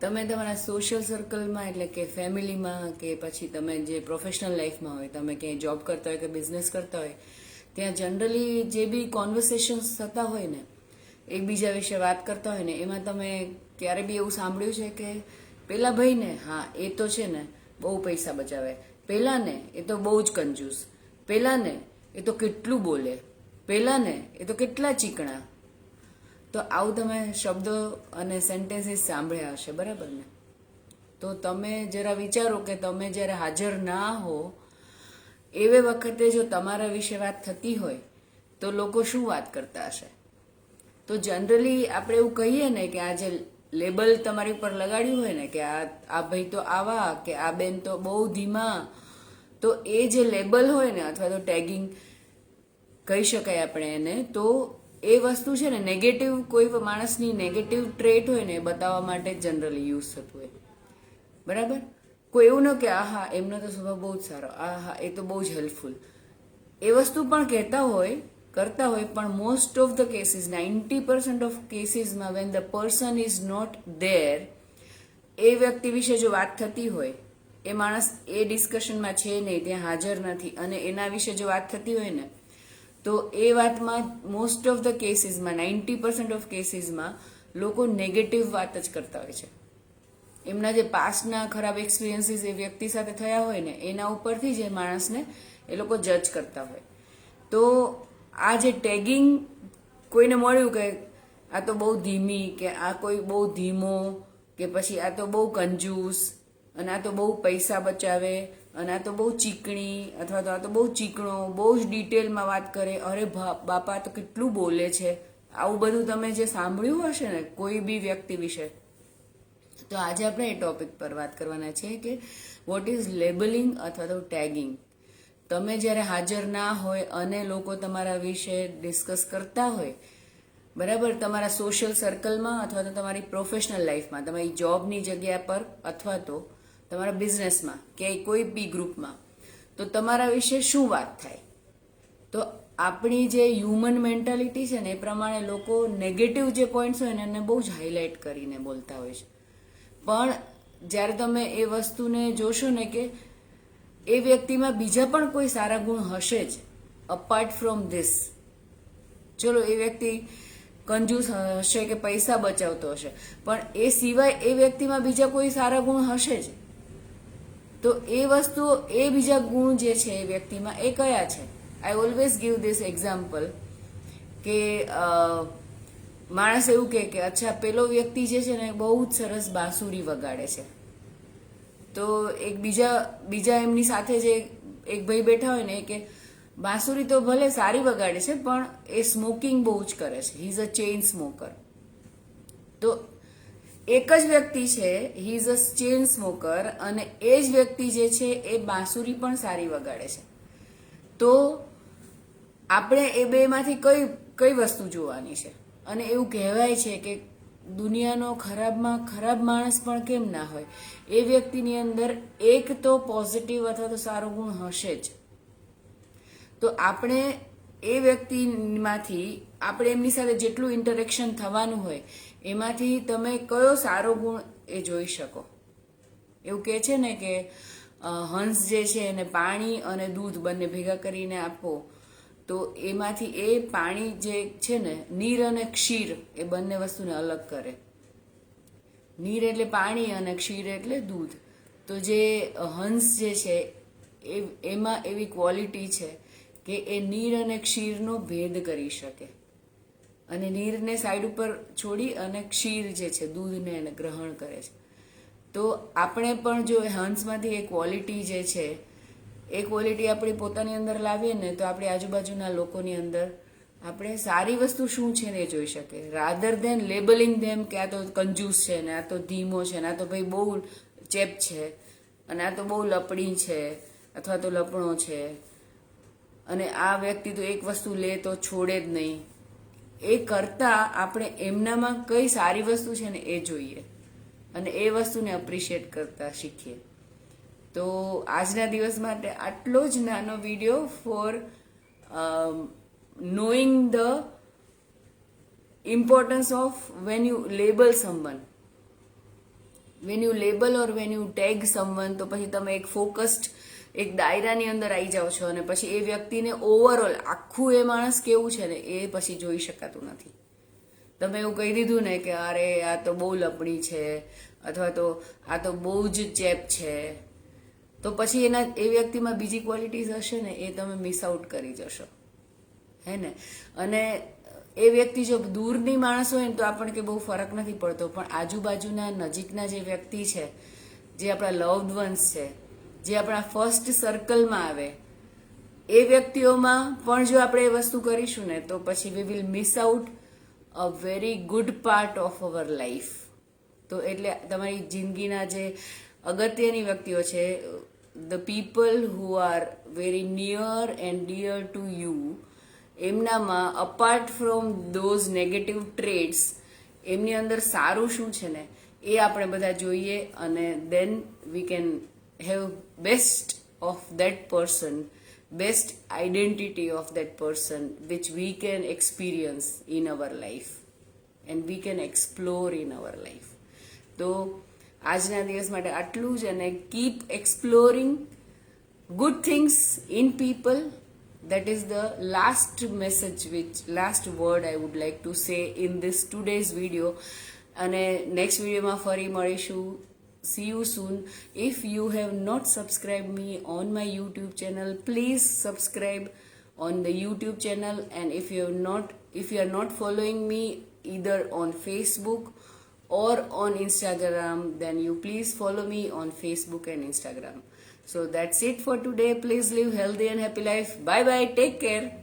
તમે તમારા સોશિયલ સર્કલમાં એટલે કે ફેમિલીમાં કે પછી તમે જે પ્રોફેશનલ લાઈફમાં હોય, તમે ક્યાંય જોબ કરતા હોય કે બિઝનેસ કરતા હોય, ત્યાં જનરલી જે બી કોન્વર્સેશન્સ થતા હોય ને, એકબીજા વિશે વાત કરતા હોય ને, એમાં તમે ક્યારે બી એવું સાંભળ્યું છે કે પેલા ભાઈને હા, એ તો છે ને, બહુ પૈસા બચાવે. પેલાને એ તો બહુ જ કંજૂસ. પેલાને એ તો કેટલું બોલે. પેલાને એ તો કેટલા ચીકણા. તો આવું તમે શબ્દો અને સેન્ટેન્સીસ સાંભળ્યા હશે, બરાબર ને? તો તમે જરા વિચારો કે તમે જ્યારે હાજર ના હો, એવે વખતે જો તમારા વિશે વાત થતી હોય, તો લોકો શું વાત કરતા હશે? તો જનરલી આપણે એવું કહીએ ને કે આ જે લેબલ તમારી ઉપર લગાડ્યું હોય ને, કે આ આ ભાઈ તો આવા, કે આ બેન તો બહુ ધીમા, તો એ જે લેબલ હોય ને, અથવા તો ટેગિંગ કહી શકાય આપણે એને, તો એ વસ્તુ છે ને નેગેટિવ કોઈ માણસની નેગેટિવ ટ્રેટ હોય ને, એ બતાવવા માટે જનરલી યુઝ થતું હોય. બરાબર? કોઈ એવું ન કે આ હા એમનો તો સ્વભાવ બહુ જ સારો. આ હા એ તો બહુ જ હેલ્પફુલ એ વસ્તુ પણ કહેતા હોય, કરતા હોય, પણ most of the cases ninety percent of કેસીસમાં when the person is not there એ વ્યક્તિ વિશે જો વાત થતી હોય, એ માણસ એ ડિસ્કશનમાં છે નહીં, ત્યાં હાજર નથી, અને એના વિશે જો વાત થતી હોય ને તો એ વાતમાં મોસ્ટ ઓફ ધ કેસીસમાં નાઇન્ટી પર્સન્ટ ઓફ કેસીસમાં લોકો નેગેટિવ વાત જ કરતા હોય છે. એમના જે પાસ્ટના ખરાબ એક્સપિરિયન્સીસ એ વ્યક્તિ સાથે થયા હોય ને, એના ઉપરથી જે માણસને એ લોકો જજ કરતા હોય. તો આ જે ટેગિંગ કોઈને મળ્યું કે આ તો બહુ ધીમી, કે આ કોઈ બહુ ધીમો, કે પછી આ તો બહુ કંજૂસ, અને આ તો બહુ પૈસા બચાવે અને આ તો બહુ ચીકણી, અથવા તો આ તો બહુ ચીકણો, બહુ જ ડિટેલમાં વાત કરે, અરે બાપા તો કેટલું બોલે છે. આવું બધું તમે જે સાંભળ્યું હશે ને, કોઈ બી વ્યક્તિ વિશે, તો આજે આપણે એ ટોપિક પર વાત કરવાના છે કે વોટ ઇઝ લેબલિંગ અથવા તો ટેગિંગ તમે જ્યારે હાજર ના હોય અને લોકો તમારા વિશે ડિસ્કસ કરતા હોય, બરાબર? તમારા સોશિયલ સર્કલમાં અથવા તો તમારી પ્રોફેશનલ લાઈફમાં તમારી જોબની જગ્યા પર, અથવા તો તમારા બિઝનેસમાં કે કોઈ બી ગ્રુપમાં તો તમારા વિશે શું વાત થાય? તો આપણી જે હ્યુમન મેન્ટાલિટી છે ને, એ પ્રમાણે લોકો નેગેટિવ જે પોઈન્ટ્સ હોય ને, એને બહુ જ હાઇલાઇટ કરીને બોલતા હોય છે. પણ જ્યારે તમે એ વસ્તુને જોશો ને કે એ વ્યક્તિમાં બીજા પણ કોઈ સારા ગુણ હશે જ અપાર્ટ ફ્રોમ ધીસ ચલો એ વ્યક્તિ કંજૂસ હશે કે પૈસા બચાવતો હશે, પણ એ સિવાય એ વ્યક્તિમાં બીજા કોઈ સારા ગુણ હશે જ? તો એ વસ્તુ એ બીજા ગુણ જે છે એ વ્યક્તિમાં એ કયા છે? I always give this example કે માણસ એવું કહે કે, અચ્છા, પેલો વ્યક્તિ જે છે ને બહુ જ સરસ બાંસુરી વગાડે છે. તો એક બીજા બીજા એમની સાથે જે એક ભાઈ બેઠા હોય ને કે બાંસુરી તો ભલે સારી વગાડે છે, પણ એ સ્મોકિંગ બહુ જ કરે છે. He is a chain smoker તો એક જ વ્યક્તિ છે he is a chain smoker અને એ જ વ્યક્તિ જે છે, એ બાંસુરી પણ સારી વગાડે છે. તો આપણે એ બેમાંથી કઈ કઈ વસ્તુ જોવાની છે? અને એવું કહેવાય છે કે દુનિયાનો ખરાબમાં ખરાબ માણસ પણ કેમ ના હોય? એ વ્યક્તિની અંદર એક તો પોઝિટિવ અથવા તો સારો ગુણ હશે જ. તો આપણે એ વ્યક્તિમાંથી આપણે એમની સાથે જેટલું ઇન્ટરેક્શન થવાનું હોય, એમાંથી તમે કયો સારો ગુણ એ જોઈ શકો. એવું કહે છે ને કે હંસ જે છે એને પાણી અને દૂધ બંને ભેગા કરીને આપો, તો એમાંથી એ પાણી જે છે ને, નીર અને ક્ષીર એ બંને વસ્તુને અલગ કરે. નીર એટલે પાણી અને ક્ષીર એટલે દૂધ. તો જે હંસ જે છે, એ, એમાં એવી ક્વોલિટી છે કે એ નીર અને ક્ષીરનો ભેદ કરી શકે. અને નીરને સાઈડ ઉપર છોડી અને ક્ષીર જે છે, દૂધને એને ગ્રહણ કરે છે. તો આપણે પણ જો હંસમાંથી એ ક્વોલિટી જે છે, એ ક્વોલિટી આપણી પોતાની અંદર લાવીએ ને, તો આપણી આજુબાજુના લોકોની અંદર આપણે સારી વસ્તુ શું છે ને એ જોઈ શકીએ. રાધર દેન લેબલિંગ ધેમ કે આ તો કંજૂસ છે ને, આ તો ધીમો છે ને, આ તો ભાઈ બહુ ચેપ છે, અને આ તો બહુ લપડી છે, અથવા તો લપણો છે. અને આ વ્યક્તિ તો એક વસ્તુ લે તો છોડે જ નહીં. એ કરતા આપણે એમનામાં કઈ સારી વસ્તુ છે ને એ જોઈએ. અને એ વસ્તુને અપ્રિશિએટ કરતા શીખીએ. તો આજના દિવસ માટે આટલો જ નાનો video for knowing the importance of when you label someone when you label or when you tag someone તો પછી તમે એક ફોકસ્ડ એક દાયરાની અંદર આવી જાઓ છો અને પછી એ વ્યક્તિને ઓવરઓલ આખું એ માણસ કેવું છે ને એ પછી જોઈ શકાતું નથી. તમે એવું કહી દીધું ને કે અરે, આ તો બહુ લપણી છે, અથવા તો આ તો બહુ જ ચેપ છે, તો પછી એના, એ વ્યક્તિમાં બીજી ક્વોલિટીઝ હશે ને એ તમે મિસ આઉટ કરી જશો. હે ને? અને એ વ્યક્તિ જો દૂરની માણસ હોય ને તો આપણને કે બહુ ફરક નથી પડતો, પણ આજુબાજુના નજીકના જે વ્યક્તિ છે, જે આપણા લવડ વન્સ છે જે આપણા ફર્સ્ટ સર્કલમાં આવે, એ વ્યક્તિઓમાં પણ જો આપણે એ વસ્તુ કરીશું ને, તો પછી we will miss out a very good part of our life તો એટલે તમારી જિંદગીના જે અગત્યની વ્યક્તિઓ છે the people who are very near and dear to you એમનામાં apart from those negative traits એમની અંદર સારું શું છે ને, એ આપણે બધા જોઈએ અને then we can have best of that person best identity of that person which we can experience in our life and we can explore in our life તો આજના દિવસ માટે આટલું જ અને keep exploring good things in people that is the last message which last word i would like to say in this today's video અને next વિડીયોમાં ફરી મળીશું see you soon if you have not subscribed me on my youtube channel please subscribe on the youtube channel and if you have not if you are not following me either on facebook or on Instagram, then you please follow me on Facebook and Instagram. So that's it for today. Please live healthy and happy life. Bye bye. Take care.